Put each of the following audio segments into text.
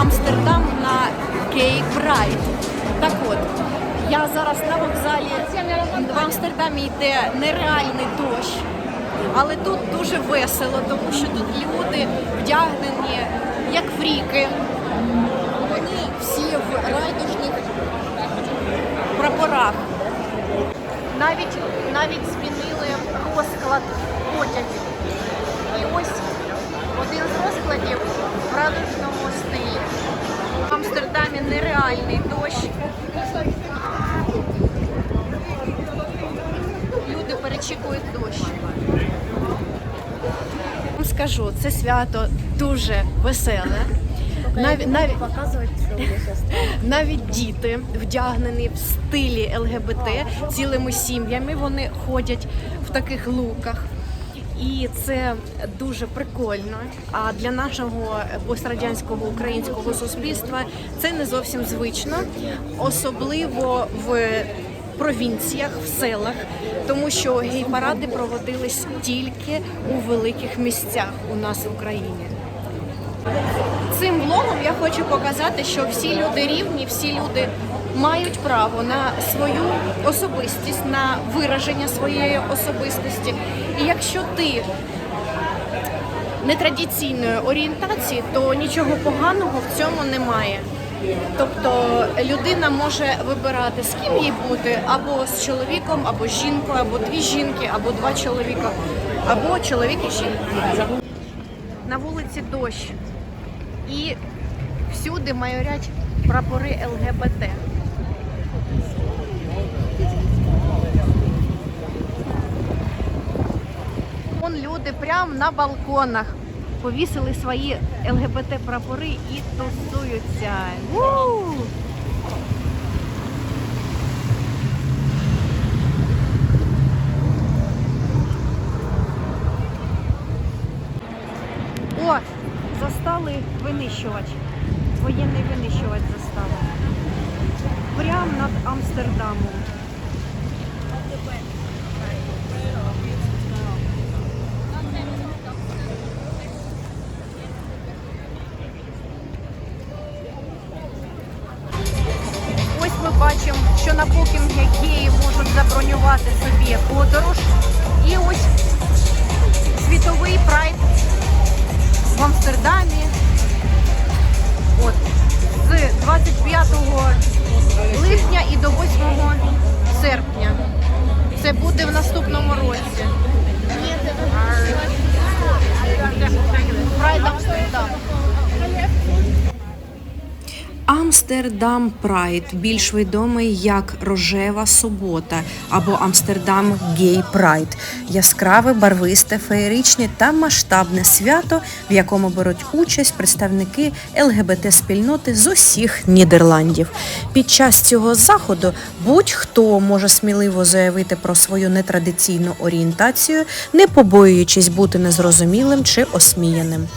Амстердам на Гей Прайд. Так от, я зараз на вокзалі в Амстердамі йде нереальний дощ, але тут дуже весело, тому що тут люди вдягнені як фріки. Вони всі в радужних прапорах. Навіть навіть змінили розклад потягів. І ось один з розкладів в радужному стилі. В Амстердамі нереальний дощ. Люди перечікують дощ. Вам Скажу, це свято дуже веселе. Навіть, навіть, навіть діти вдягнені в стилі ЛГБТ цілими сім'ями. Вони ходять в таких луках. І це дуже прикольно. А для нашого пострадянського українського суспільства це не зовсім звично, особливо в провінціях, в селах, тому що гей-паради проводились тільки у великих місцях у нас в Україні. Цим влогом я хочу показати, що всі люди рівні, всі люди мають право на свою особистість, на вираження своєї особистості. І якщо ти нетрадиційної орієнтації, то нічого поганого в цьому немає. Тобто людина може вибирати, з ким їй бути, або з чоловіком, або з жінкою, або дві жінки, або два чоловіка, або чоловік і жінка. На вулиці дощ і всюди майорять прапори ЛГБТ. Вон люди прямо на балконах повісили свої ЛГБТ прапори і тусуються. О, застали винищувач. Воєнний винищувач застали. Прямо над Амстердамом. 25 липня і до 8 серпня. Це буде в наступному році. Прайд Амстердам. Амстердам Прайд, більш відомий як Рожева субота або Амстердам Гей Прайд яскраве, барвисте, феєричне та масштабне свято, в якому беруть участь представники ЛГБТ спільноти з усіх Нідерландів. Під час цього заходу будь-хто може сміливо заявити про свою нетрадиційну орієнтацію, не побоюючись бути незрозумілим чи осміяним.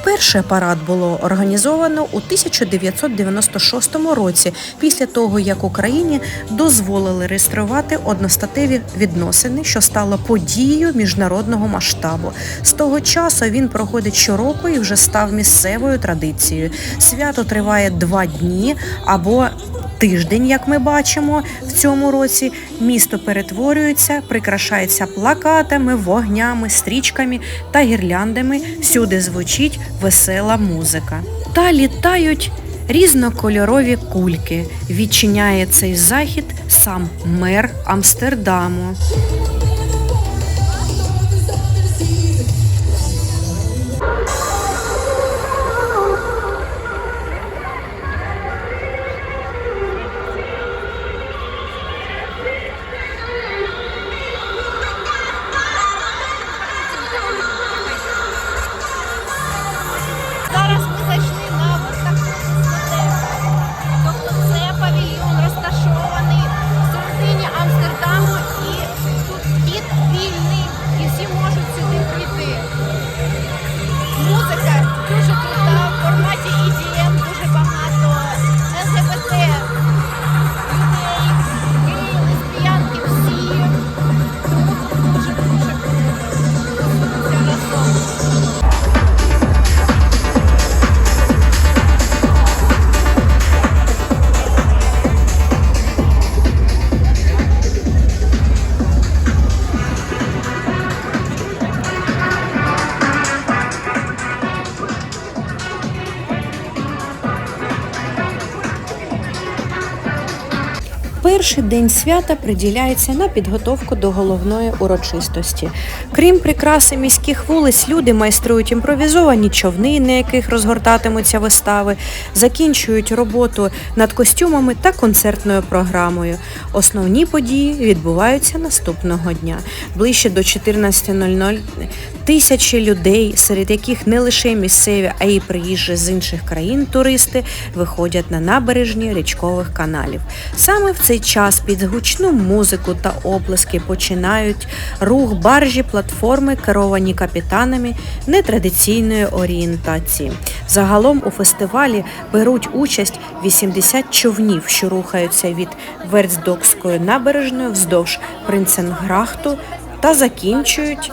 Вперше парад було організовано у 1996 році, після того як Україні дозволили реєструвати одностатеві відносини, що стало подією міжнародного масштабу. З того часу він проходить щороку і вже став місцевою традицією. Свято триває два дні або Тиждень, як ми бачимо, в цьому році місто перетворюється, прикрашається плакатами, вогнями, стрічками та гірляндами. Всюди звучить весела музика. Та літають різнокольорові кульки. Відчиняє цей захід сам мер Амстердаму. Перший день свята приділяється на підготовку до головної урочистості. Крім прикраси міських вулиць, люди майструють імпровізовані човни, на яких розгортатимуться вистави, закінчують роботу над костюмами та концертною програмою. Основні події відбуваються наступного дня. Ближче до 14.00 тисячі людей, серед яких не лише місцеві, а й приїжджі з інших країн туристи виходять на набережні річкових каналів. Саме в цей час під гучну музику та оплески починають рух баржі платформи, керовані капітанами нетрадиційної орієнтації. Загалом у фестивалі беруть участь 80 човнів, що рухаються від Верцдокської набережної вздовж Принценграхту та закінчують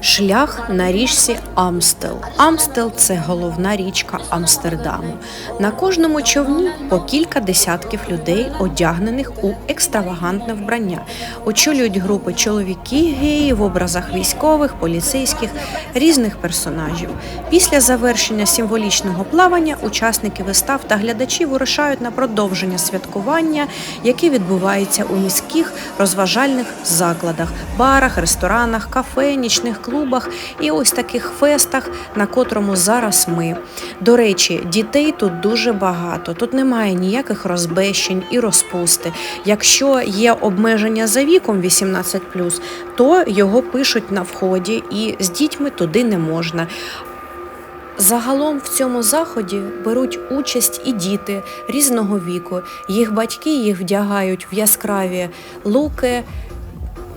Шлях на річці Амстел. Амстел це головна річка Амстердаму. На кожному човні по кілька десятків людей, одягнених у екстравагантне вбрання. Очолюють групи чоловіки, геї в образах військових, поліцейських, різних персонажів. Після завершення символічного плавання учасники вистав та глядачі вирушають на продовження святкування, яке відбувається у міських розважальних закладах, барах, ресторанах, кафе, нічних клубах і ось таких фестах, на котрому зараз ми. До речі, дітей тут дуже багато. Тут немає ніяких розбещень і розпусти. Якщо є обмеження за віком 18+, то його пишуть на вході, і з дітьми туди не можна. Загалом в цьому заході беруть участь і діти різного віку. Їх батьки їх вдягають в яскраві луки,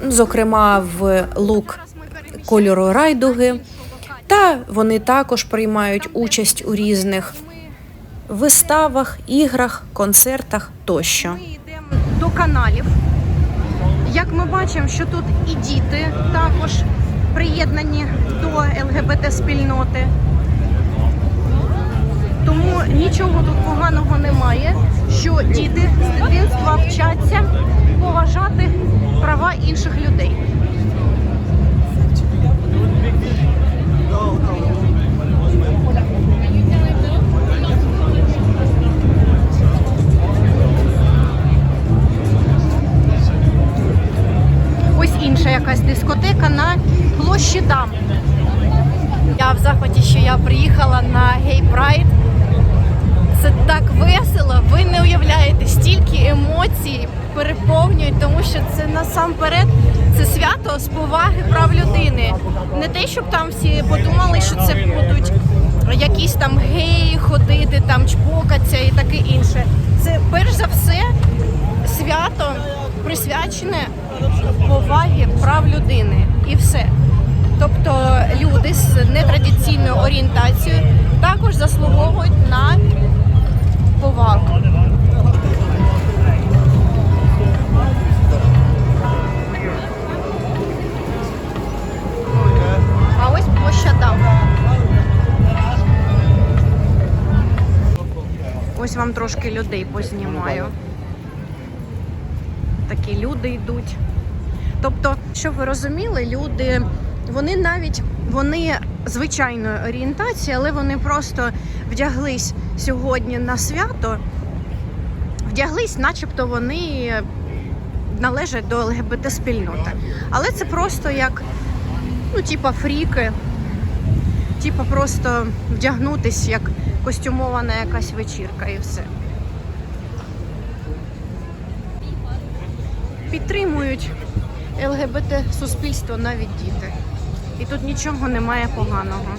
зокрема в лук кольору райдуги. Та вони також приймають участь у різних виставах, іграх, концертах тощо. Ми йдемо до каналів. Як ми бачимо, що тут і діти також приєднані до ЛГБТ спільноти. Тому нічого тут поганого немає, що діти з дитинства вчаться поважати права інших людей. Якась дискотека на площі Дам. Я в захваті, що я приїхала на Гей Прайд. Це так весело. Ви не уявляєте, стільки емоцій переповнюють, тому що це насамперед це свято з поваги прав людини. Не те, щоб там всі подумали, що це будуть якісь там геї ходити, там чпокаться і таке інше. Це перш за все свято присвячене повагі прав людини і все. Тобто люди з нетрадиційною орієнтацією також заслуговують на повагу. А ось площа Дам. Ось вам трошки людей познімаю. Такі люди йдуть. Тобто, щоб ви розуміли, люди, вони навіть вони звичайної орієнтації, але вони просто вдяглись сьогодні на свято, вдяглись, начебто вони належать до ЛГБТ спільноти. Але це просто як, ну, типа фріки, типа просто вдягнутись як костюмована якась вечірка і все. Підтримують ЛГБТ суспільство, навіть діти. І тут нічого немає поганого.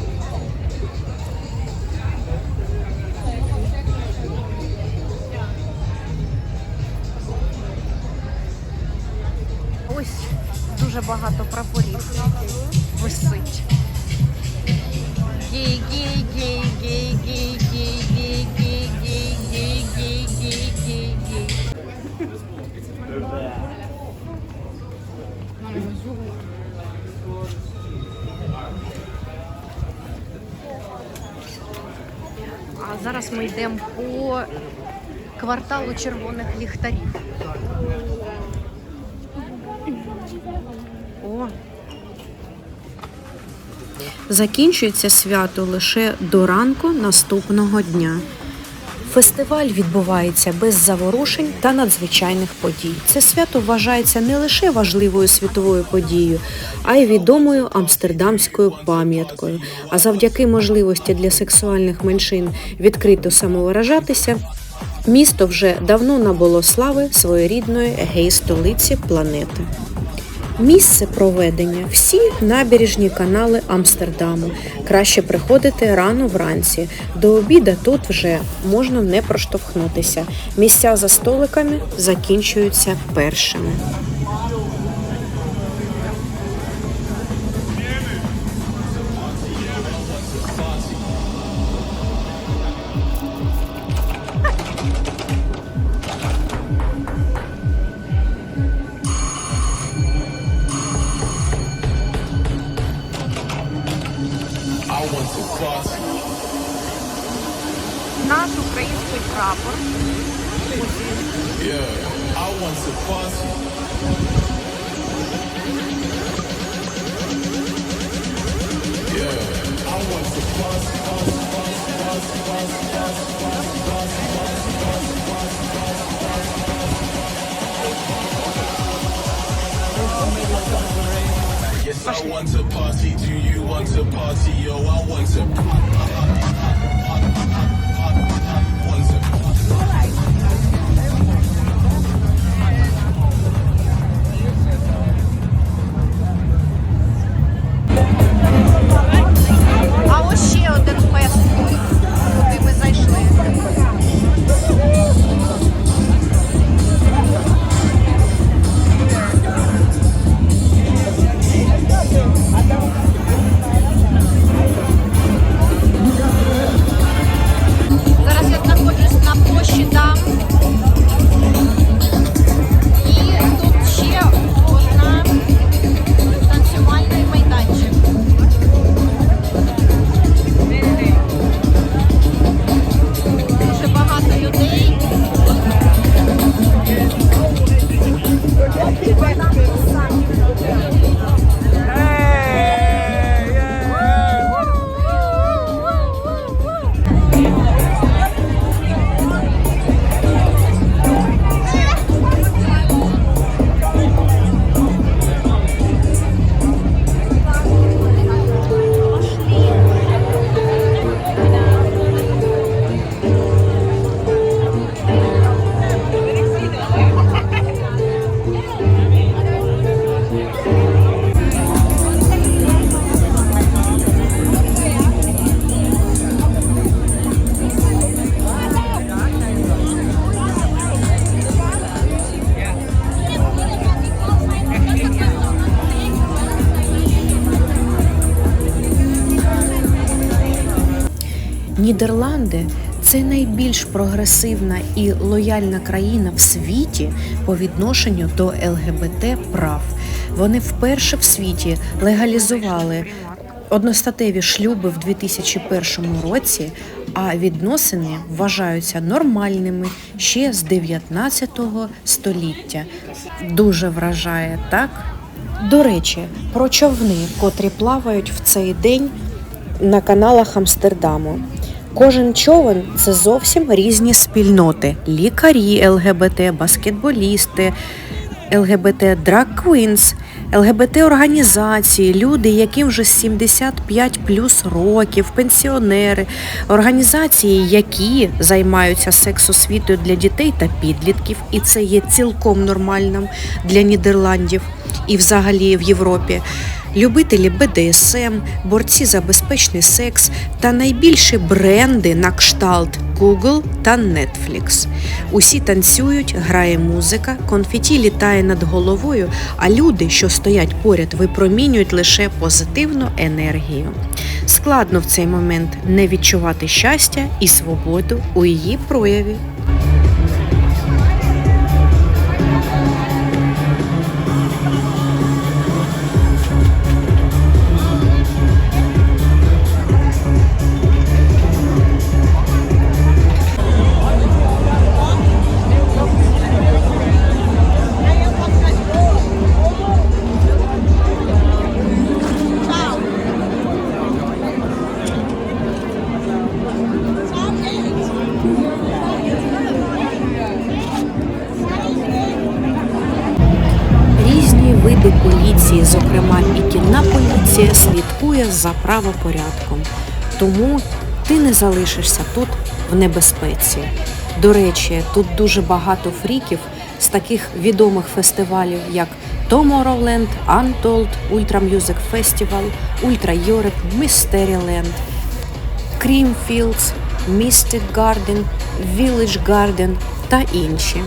Ось дуже багато прапорів висить. Гей, гей, гей, гей, гей, гей, гей. Зараз ми йдемо по кварталу червоних ліхтарів. О, Закінчується свято лише до ранку наступного дня. Фестиваль відбувається без заворушень та надзвичайних подій. Це свято вважається не лише важливою світовою подією, а й відомою амстердамською пам'яткою. А завдяки можливості для сексуальних меншин відкрито самовиражатися, місто вже давно набуло слави своєрідної гей-столиці планети. Місце проведення всі набережні канали Амстердаму. Краще приходити рано вранці. До обіда тут вже можна не проштовхнутися. Місця за столиками закінчуються першими. Наш український прапор. Yes, I want to party. Do you want to party? Yo, I want to. А Найбільш прогресивна і лояльна країна в світі по відношенню до ЛГБТ прав. Вони вперше в світі легалізували одностатеві шлюби в 2001 році, а відносини вважаються нормальними ще з 19 століття. Дуже вражає так. До речі, про човни, котрі плавають в цей день на каналах Амстердаму. Кожен човен це зовсім різні спільноти: лікарі ЛГБТ, баскетболісти, ЛГБТ драг квінс, ЛГБТ організації, люди, яким вже 75 плюс років, пенсіонери, організації, які займаються сексосвітою для дітей та підлітків, і це є цілком нормальним для Нідерландів і взагалі в Європі. Любителі БДСМ, борці за безпечний секс та найбільші бренди на кшталт Google та Netflix. Усі танцюють, грає музика, конфеті літає над головою, а люди, що стоять поряд, випромінюють лише позитивну енергію. Складно в цей момент не відчувати щастя і свободу у її прояві. Поліція слідкує за правопорядком, тому ти не залишишся тут в небезпеці. До речі, тут дуже багато фріків з таких відомих фестивалів, як Tomorrowland, Untold, Ultra Music Festival, Ultra Europe, Mysteryland, Creamfields, Mystic Garden, Village Garden та інші.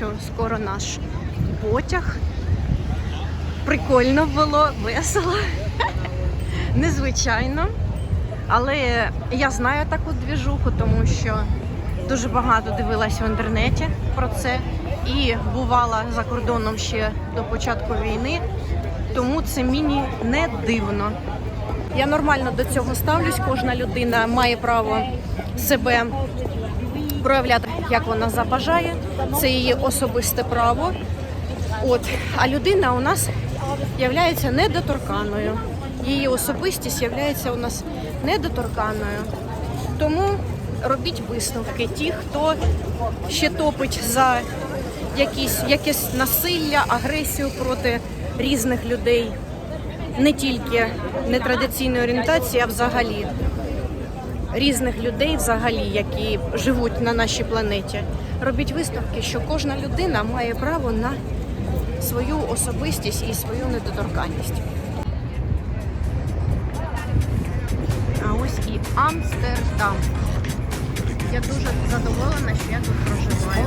Що скоро наш потяг. Прикольно було, весело, незвичайно. Але я знаю таку двіжуху, тому що дуже багато дивилась в інтернеті про це і бувала за кордоном ще до початку війни, тому це мені не дивно. Я нормально до цього ставлюсь. Кожна людина має право себе проявляти, як вона забажає. Це її особисте право. От, а людина у нас є недоторканою. Її особистість є у нас недоторканою. Тому робіть висновки. Ті, хто ще топить за якісь, якесь насилля, агресію проти різних людей, не тільки нетрадиційної орієнтації, а взагалі різних людей, взагалі, які живуть на нашій планеті. Робіть висновки, що кожна людина має право на свою особистість і свою недоторканність. А ось і Амстердам. Я дуже задоволена, що я тут проживаю.